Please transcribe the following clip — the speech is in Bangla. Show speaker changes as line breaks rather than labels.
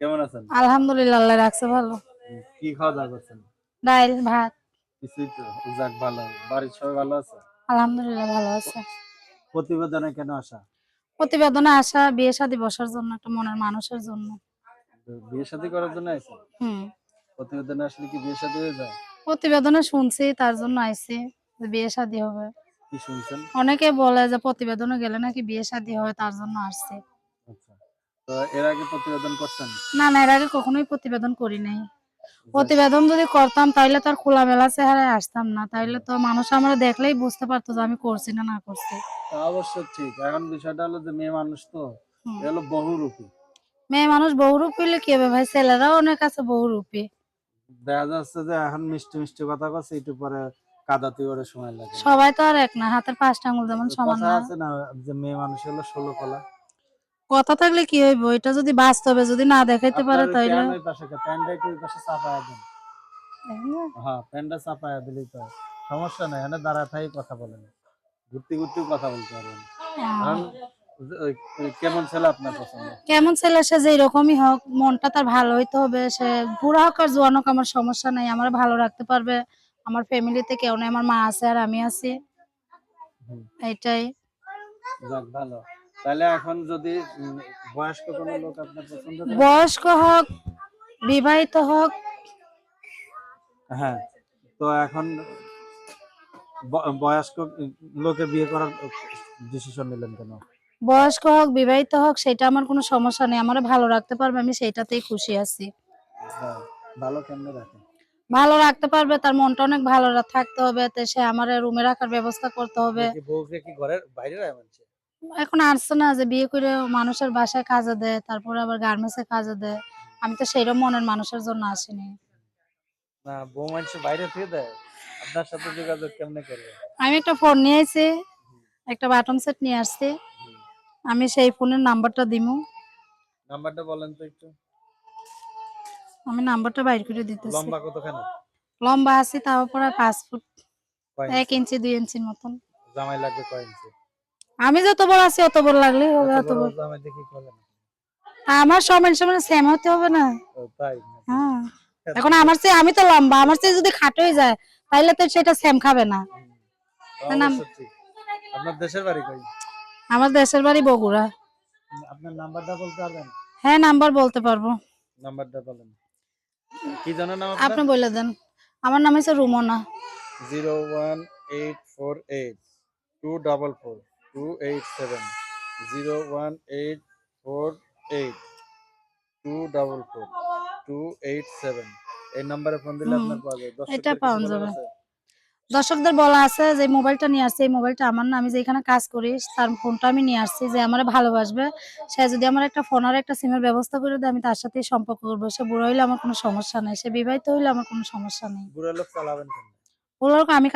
কেমন আছেন?
আলহামদুলিল্লাহ আল্লাহ রাখছে ভালো।
কি খাওয়া দাওয়া করছেন?
ডাইল ভাত।
কিছুই তো যাক ভালো। বাড়ির সবাই ভালো আছে?
আলহামদুলিল্লাহ ভালো আছে।
প্রতিবেদনে কেন আসা?
প্রতিবেদনে আসা বিয়ে শাদী বসার জন্য একটা মনের মানুষের জন্য।
বিয়ে শাদী করার জন্য
হুম।
প্রতিবেদনে আসলে কি বিয়ে শাদী হয়ে যায়?
প্রতিবেদনে শুনছি তার জন্য আইছি যে বিয়ে শাদী হবে।
কি শুনছেন?
অনেকে বলে যে প্রতিবেদনে গেলে নাকি বিয়ে শাদী হয় তার জন্য আসছে।
তো এর আগে প্রতিবেদন করছেন?
না না এর আগে কখনোই প্রতিবেদন করি নাই। প্রতিবেদন যদি করতাম তাইলে তো আর খোলামেলা চেহারায় আসতাম না। তাইলে তো মানুষ আমরা দেখলেই বুঝতে পারতো যে আমি করছি না না করছি।
তা অবশ্য ঠিক। এখন বিষয়টা হলো যে মেয়ে মানুষ তো। এ হলো বহুরূপী।
মেয়ে মানুষ বহুরূপ পেলে কি হবে ভাই? ছেলেরাও অনেক আছে বহুরূপী।
দেখা যাচ্ছে যে এখন মিষ্টি মিষ্টি কথা কচ্ছে একটু পরে কাদাতে ওরে সময় লাগে।
সবাই তো আর এক না হাতের পাঁচটা আঙুল যেমন সমান
কথা
না।
আছে না যে মেয়ে মানুষ হলো ষোলো কলা?
কথা থাকলে কি হইব? এটা যদি বাস্তবে যদি না দেখাইতে পারে তাইলে
ওই পাশে কে, একটু ওই পাশে চাপায়া দেন। হ্যাঁ প্যানটা চাপায়া দিলেই তো সমস্যা নাই এখানে দাঁড়া থাই কথা বলেন ঘুরতে ঘুরতে কথা বলতে পারবেন কেমন ছেলে আপনার পছন্দ?
কেমন ছেলে সে যে রকমই হোক মনটা তার ভালো হইতে হবে। সে বুড়া হোক আর জোয়ান হোক আমার সমস্যা নাই। আমার ভালো রাখতে পারবে। আমার ফ্যামিলিতে কেউ নেই আমার মা আছে আর আমি আছি।
হুম।
এইটাই
যাক ভালো। তাহলে এখন যদি বয়স্ক কোনো লোক আপনার পছন্দ
বয়স্ক হোক বিবাহিত হোক।
হ্যাঁ তো এখন বয়স্ক লোকে বিয়ে করার ডিসিশন নিলেন কেন?
বয়স্ক হোক বিবাহিত হোক সেটা আমার কোনো সমস্যা নেই। আমার ভালো রাখতে পারবে আমি সেটাতেই খুশি আছি।
হ্যাঁ, ভালো কেমনে রাখেন
ভালো রাখতে পারবে তার মনটা অনেক ভালো থাকতে হবে। তো সে আমার রুমে রাখার ব্যবস্থা করতে হবে।
বউকে কি ঘরের বাইরে রাখা মানছে?
এখন আসছে না যে বিয়ে করে মানুষের বাসায় কাজে দেয় তারপরে আবার গার্মেন্টসে কাজে দেয়। আমি তো সেইরকম মনের মানুষের জন্য আসিনি।
না বউ মানুষ বাইরে থেকে দেয়। আপনার সাথে যোগাযোগ কেমনে করবে
আমি একটা ফোন নিয়ে আইছি একটা বাটন সেট নিয়ে আসছি। আমি সেই ফোনের নাম্বারটা দিমু।
নাম্বারটা বলেন তো একটু।
আমি নাম্বারটা বাইর করে দিতেছি।
লম্বা কতখানি?
লম্বা আছি তাও প্রায় পাঁচ ফুট এক ইঞ্চি দুই ইঞ্চির মতন।
জামাই লাগবে কয় ইঞ্চি?
আমি যত বড় আছি অত বড় লাগলেই হবে অত
বড়।
আমার সমান সমান সেম হতে হবে না।
তাই
হ্যাঁ। এখন আমার চেয়ে আমি তো লম্বা আমার চেয়ে যদি খাটো হয়ে যায় তাহলে তো সেটা সেম খাবে না।
আপনার দেশের বাড়ি কই?
আমার দেশের বাড়ি বগুড়া।
আপনার নাম্বারটা বলতে পারবেন?
হ্যাঁ নাম্বার বলতে পারব।
নাম্বারটা বলেন। কি জানেন নাম
আপনি বলে দেন। আমার নাম হচ্ছে Rumna.
Zero one eight four eight two eight seven zero one eight four eight two double four two eight seven এই নাম্বারে ফোন দিলে আপনার পাওয়া দর্শকদের
এটা পাওয়া যাবে। দর্শকদের বলা আছে যে মোবাইলটা নিয়ে আসছে এই মোবাইলটা আমার না আমি যেখানে কাজ করি তার ফোনটা আমি নিয়ে আসছি যে আমার ভালোবাসবে। সে যদি আমার একটা ফোন আর একটা সিমের ব্যবস্থা করে দেয় আমি তার সাথেই সম্পর্ক করব। সে বুড়ো হইলে আমার কোনো সমস্যা নেই সে বিবাহিত হইলে আমার কোনো সমস্যা নেই।
বুড়ো লোক চালাবেন
আমি